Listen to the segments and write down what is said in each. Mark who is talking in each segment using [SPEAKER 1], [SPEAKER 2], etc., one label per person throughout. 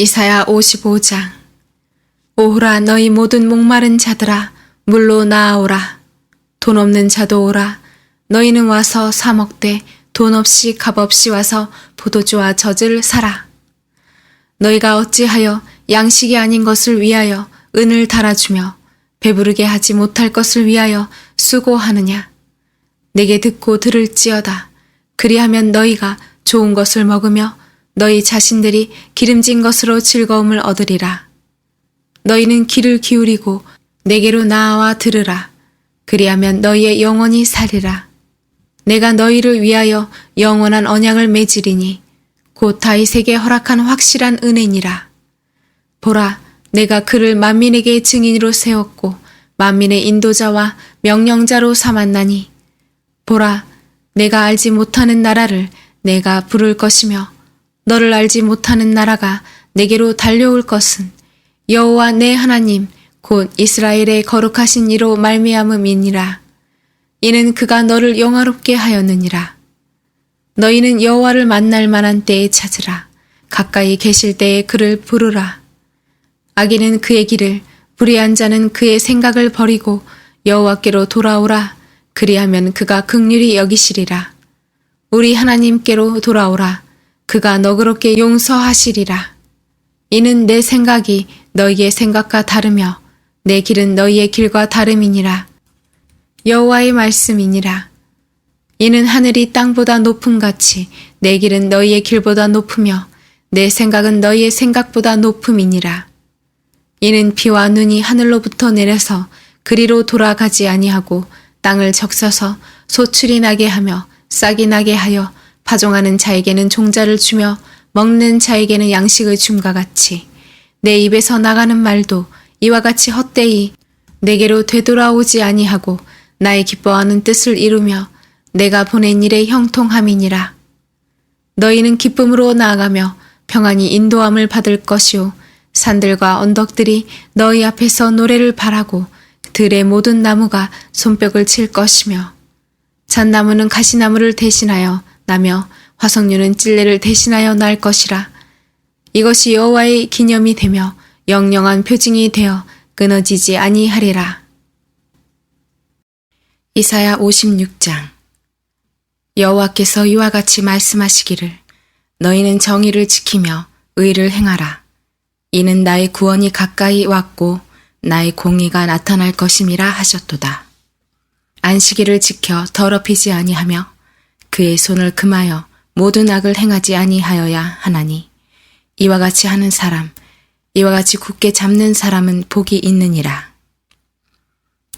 [SPEAKER 1] 이사야 55장. 오호라 너희 모든 목마른 자들아 물로 나아오라. 돈 없는 자도 오라. 너희는 와서 사 먹되 돈 없이 값 없이 와서 포도주와 젖을 사라. 너희가 어찌하여 양식이 아닌 것을 위하여 은을 달아주며 배부르게 하지 못할 것을 위하여 수고하느냐? 내게 듣고 들을지어다. 그리하면 너희가 좋은 것을 먹으며 너희 자신들이 기름진 것으로 즐거움을 얻으리라. 너희는 귀를 기울이고 내게로 나아와 들으라. 그리하면 너희의 영혼이 살리라. 내가 너희를 위하여 영원한 언약을 맺으리니 곧 다윗에게 허락한 확실한 은혜니라. 보라, 내가 그를 만민에게 증인으로 세웠고 만민의 인도자와 명령자로 삼았나니 보라, 내가 알지 못하는 나라를 내가 부를 것이며 너를 알지 못하는 나라가 내게로 달려올 것은 여호와 내 하나님 곧 이스라엘의 거룩하신 이로 말미암음이니라. 이는 그가 너를 영화롭게 하였느니라. 너희는 여호와를 만날 만한 때에 찾으라. 가까이 계실 때에 그를 부르라. 악인은 그의 길을 불의한 자는 그의 생각을 버리고 여호와께로 돌아오라. 그리하면 그가 극률이 여기시리라. 우리 하나님께로 돌아오라. 그가 너그럽게 용서하시리라. 이는 내 생각이 너희의 생각과 다르며 내 길은 너희의 길과 다름이니라. 여호와의 말씀이니라. 이는 하늘이 땅보다 높음 같이 내 길은 너희의 길보다 높으며 내 생각은 너희의 생각보다 높음이니라. 이는 비와 눈이 하늘로부터 내려서 그리로 돌아가지 아니하고 땅을 적셔서 소출이 나게 하며 싹이 나게 하여 파종하는 자에게는 종자를 주며 먹는 자에게는 양식을 줌과 같이 내 입에서 나가는 말도 이와 같이 헛되이 내게로 되돌아오지 아니하고 나의 기뻐하는 뜻을 이루며 내가 보낸 일의 형통함이니라. 너희는 기쁨으로 나아가며 평안히 인도함을 받을 것이요 산들과 언덕들이 너희 앞에서 노래를 바라고 들의 모든 나무가 손뼉을 칠 것이며 잣나무는 가시나무를 대신하여 나며 화석류는 찔레를 대신하여 날 것이라. 이것이 여호와의 기념이 되며 영영한 표징이 되어 끊어지지 아니하리라. 이사야 56장 여호와께서 이와 같이 말씀하시기를 너희는 정의를 지키며 의를 행하라. 이는 나의 구원이 가까이 왔고 나의 공의가 나타날 것임이라 하셨도다. 안식일을 지켜 더럽히지 아니하며 그의 손을 금하여 모든 악을 행하지 아니하여야 하나니 이와 같이 하는 사람 이와 같이 굳게 잡는 사람은 복이 있느니라.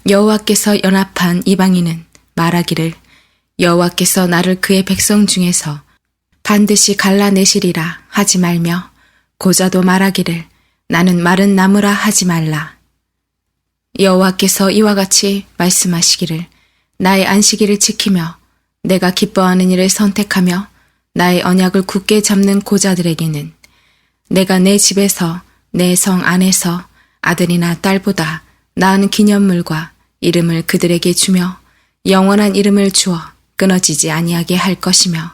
[SPEAKER 1] 여호와께서 연합한 이방인은 말하기를 여호와께서 나를 그의 백성 중에서 반드시 갈라내시리라 하지 말며 고자도 말하기를 나는 마른 나무라 하지 말라. 여호와께서 이와 같이 말씀하시기를 나의 안식일을 지키며 내가 기뻐하는 일을 선택하며 나의 언약을 굳게 잡는 고자들에게는 내가 내 집에서 내 성 안에서 아들이나 딸보다 나은 기념물과 이름을 그들에게 주며 영원한 이름을 주어 끊어지지 아니하게 할 것이며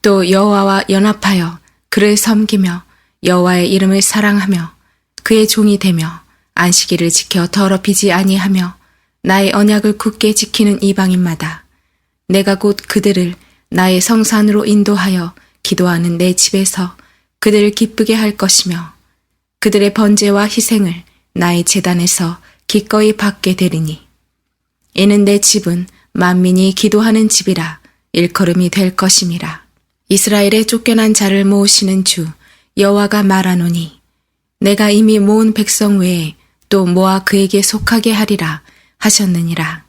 [SPEAKER 1] 또 여호와와 연합하여 그를 섬기며 여호와의 이름을 사랑하며 그의 종이 되며 안식일을 지켜 더럽히지 아니하며 나의 언약을 굳게 지키는 이방인마다 내가 곧 그들을 나의 성산으로 인도하여 기도하는 내 집에서 그들을 기쁘게 할 것이며 그들의 번제와 희생을 나의 재단에서 기꺼이 받게 되리니. 이는 내 집은 만민이 기도하는 집이라 일컬음이 될 것임이라. 이스라엘의 쫓겨난 자를 모으시는 주 여호와가 말하노니 내가 이미 모은 백성 외에 또 모아 그에게 속하게 하리라 하셨느니라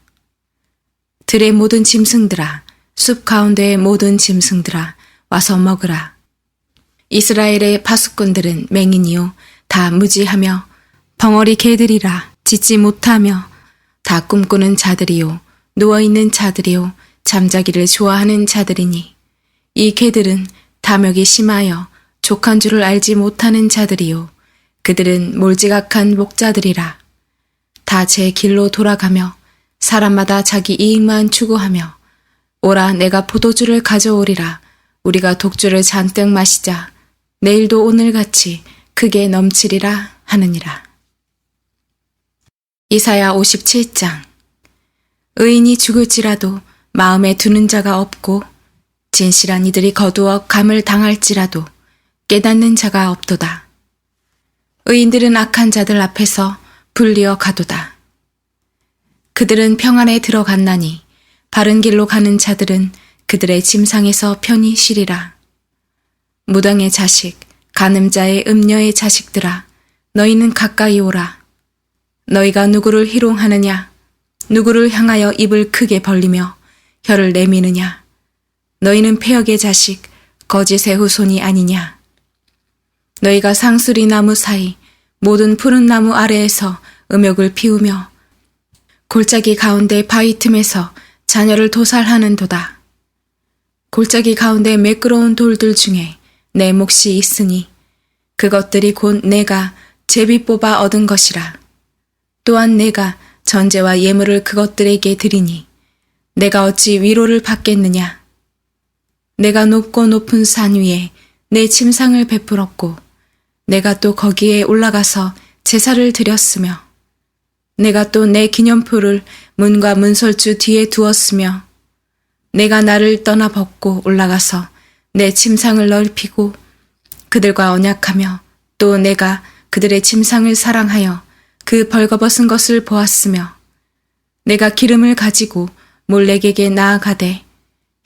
[SPEAKER 1] 들의 모든 짐승들아 숲 가운데의 모든 짐승들아 와서 먹으라. 이스라엘의 파수꾼들은 맹인이요 다 무지하며 벙어리 개들이라 짖지 못하며 다 꿈꾸는 자들이요 누워있는 자들이요 잠자기를 좋아하는 자들이니 이 개들은 탐욕이 심하여 족한 줄을 알지 못하는 자들이요 그들은 몰지각한 목자들이라 다 제 길로 돌아가며 사람마다 자기 이익만 추구하며 오라 내가 포도주를 가져오리라 우리가 독주를 잔뜩 마시자 내일도 오늘같이 크게 넘치리라 하느니라. 이사야 57장 의인이 죽을지라도 마음에 두는 자가 없고 진실한 이들이 거두어 감을 당할지라도 깨닫는 자가 없도다. 의인들은 악한 자들 앞에서 불리어 가도다. 그들은 평안에 들어갔나니 바른 길로 가는 자들은 그들의 짐상에서 편히 쉬리라. 무당의 자식, 가늠자의 음녀의 자식들아, 너희는 가까이 오라. 너희가 누구를 희롱하느냐? 누구를 향하여 입을 크게 벌리며 혀를 내미느냐? 너희는 폐역의 자식, 거짓의 후손이 아니냐? 너희가 상수리 나무 사이 모든 푸른 나무 아래에서 음욕을 피우며 골짜기 가운데 바위 틈에서 자녀를 도살하는도다. 골짜기 가운데 매끄러운 돌들 중에 내 몫이 있으니 그것들이 곧 내가 제비 뽑아 얻은 것이라. 또한 내가 전제와 예물을 그것들에게 드리니 내가 어찌 위로를 받겠느냐. 내가 높고 높은 산 위에 내 침상을 베풀었고 내가 또 거기에 올라가서 제사를 드렸으며 내가 또 내 기념표를 문과 문설주 뒤에 두었으며 내가 나를 떠나 벗고 올라가서 내 침상을 넓히고 그들과 언약하며 또 내가 그들의 침상을 사랑하여 그 벌거벗은 것을 보았으며 내가 기름을 가지고 몰렉에게 나아가되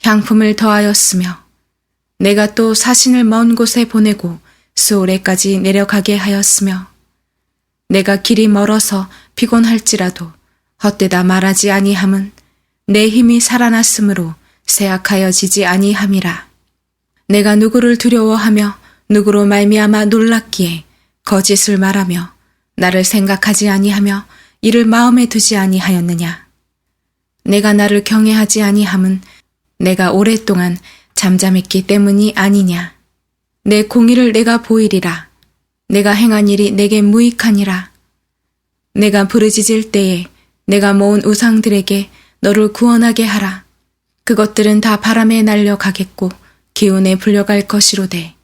[SPEAKER 1] 향품을 더하였으며 내가 또 사신을 먼 곳에 보내고 수오레까지 내려가게 하였으며 내가 길이 멀어서 피곤할지라도 헛되다 말하지 아니함은 내 힘이 살아났으므로 세악하여지지 아니함이라. 내가 누구를 두려워하며 누구로 말미암아 놀랐기에 거짓을 말하며 나를 생각하지 아니하며 이를 마음에 두지 아니하였느냐. 내가 나를 경외하지 아니함은 내가 오랫동안 잠잠했기 때문이 아니냐. 내 공의를 내가 보이리라. 내가 행한 일이 내게 무익하니라. 내가 부르짖을 때에 내가 모은 우상들에게 너를 구원하게 하라. 그것들은 다 바람에 날려가겠고 기운에 불려갈 것이로되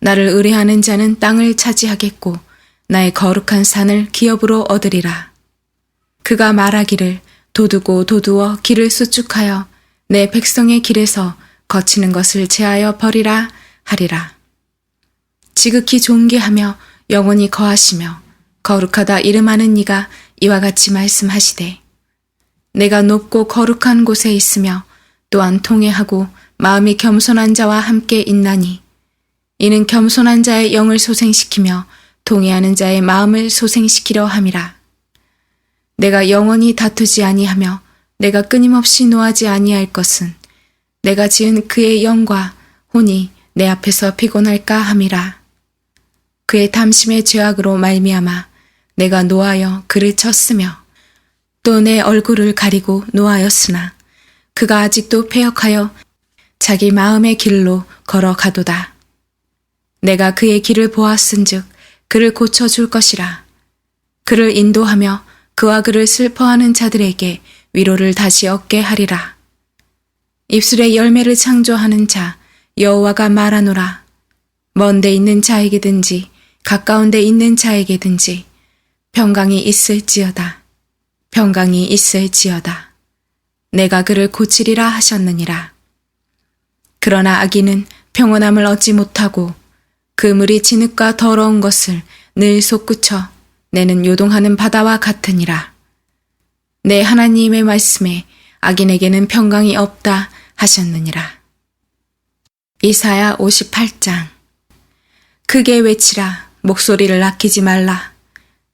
[SPEAKER 1] 나를 의뢰하는 자는 땅을 차지하겠고 나의 거룩한 산을 기업으로 얻으리라. 그가 말하기를 도두고 도두어 길을 수축하여 내 백성의 길에서 거치는 것을 제하여 버리라 하리라. 지극히 존귀하며 영원히 거하시며 거룩하다 이름하는 이가 이와 같이 말씀하시되 내가 높고 거룩한 곳에 있으며 또한 통회하고 마음이 겸손한 자와 함께 있나니 이는 겸손한 자의 영을 소생시키며 통회하는 자의 마음을 소생시키려 함이라. 내가 영원히 다투지 아니하며 내가 끊임없이 노하지 아니할 것은 내가 지은 그의 영과 혼이 내 앞에서 피곤할까 함이라. 그의 탐심의 죄악으로 말미암아 내가 노하여 그를 쳤으며 또 내 얼굴을 가리고 노하였으나 그가 아직도 패역하여 자기 마음의 길로 걸어가도다. 내가 그의 길을 보았은즉 그를 고쳐줄 것이라. 그를 인도하며 그와 그를 슬퍼하는 자들에게 위로를 다시 얻게 하리라. 입술에 열매를 창조하는 자 여호와가 말하노라. 먼데 있는 자에게든지 가까운 데 있는 자에게든지 평강이 있을지어다. 평강이 있을지어다. 내가 그를 고치리라 하셨느니라. 그러나 아기는 평온함을 얻지 못하고 그물이 진흙과 더러운 것을 늘 솟구쳐 내는 요동하는 바다와 같으니라. 내 하나님의 말씀에 악인에게는 평강이 없다 하셨느니라. 이사야 58장 크게 외치라 목소리를 아끼지 말라.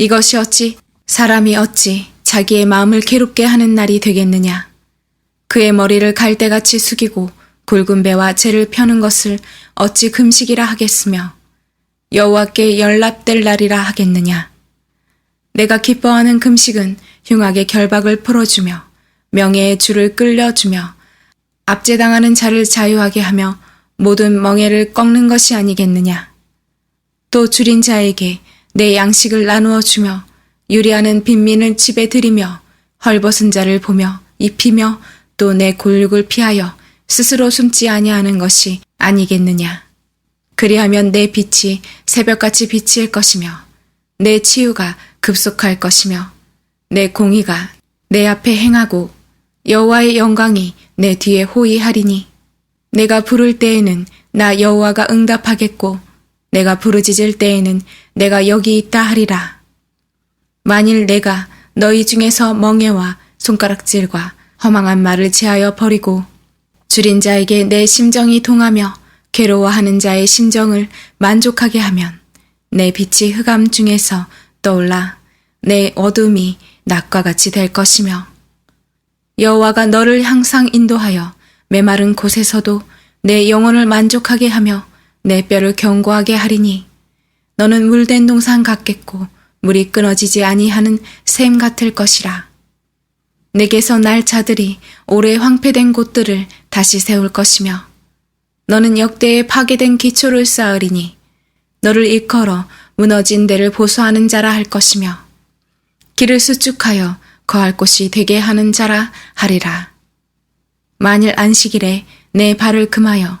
[SPEAKER 1] 이것이 어찌 사람이 어찌 자기의 마음을 괴롭게 하는 날이 되겠느냐. 그의 머리를 갈대같이 숙이고 굵은 배와 재를 펴는 것을 어찌 금식이라 하겠으며 여호와께 연락될 날이라 하겠느냐. 내가 기뻐하는 금식은 흉악의 결박을 풀어주며 명예의 줄을 끌려주며 압제당하는 자를 자유하게 하며 모든 멍에를 꺾는 것이 아니겠느냐. 또 줄인 자에게 내 양식을 나누어 주며 유리하는 빈민을 집에 들이며 헐벗은 자를 보며 입히며 또 내 골육을 피하여 스스로 숨지 아니하는 것이 아니겠느냐. 그리하면 내 빛이 새벽같이 비칠 것이며 내 치유가 급속할 것이며 내 공의가 내 앞에 행하고 여호와의 영광이 내 뒤에 호위하리니 내가 부를 때에는 나 여호와가 응답하겠고 내가 부르짖을 때에는 내가 여기 있다 하리라. 만일 내가 너희 중에서 멍에와 손가락질과 허망한 말을 제하여 버리고 줄인 자에게 내 심정이 동하며 괴로워하는 자의 심정을 만족하게 하면 내 빛이 흑암 중에서 떠올라 내 어둠이 낮과 같이 될 것이며 여호와가 너를 항상 인도하여 메마른 곳에서도 내 영혼을 만족하게 하며 내 뼈를 견고하게 하리니 너는 물된 동산 같겠고 물이 끊어지지 아니하는 샘 같을 것이라. 내게서 날 자들이 오래 황폐된 곳들을 다시 세울 것이며 너는 역대에 파괴된 기초를 쌓으리니 너를 일컬어 무너진 데를 보수하는 자라 할 것이며 길을 수축하여 거할 곳이 되게 하는 자라 하리라. 만일 안식일에 내 발을 금하여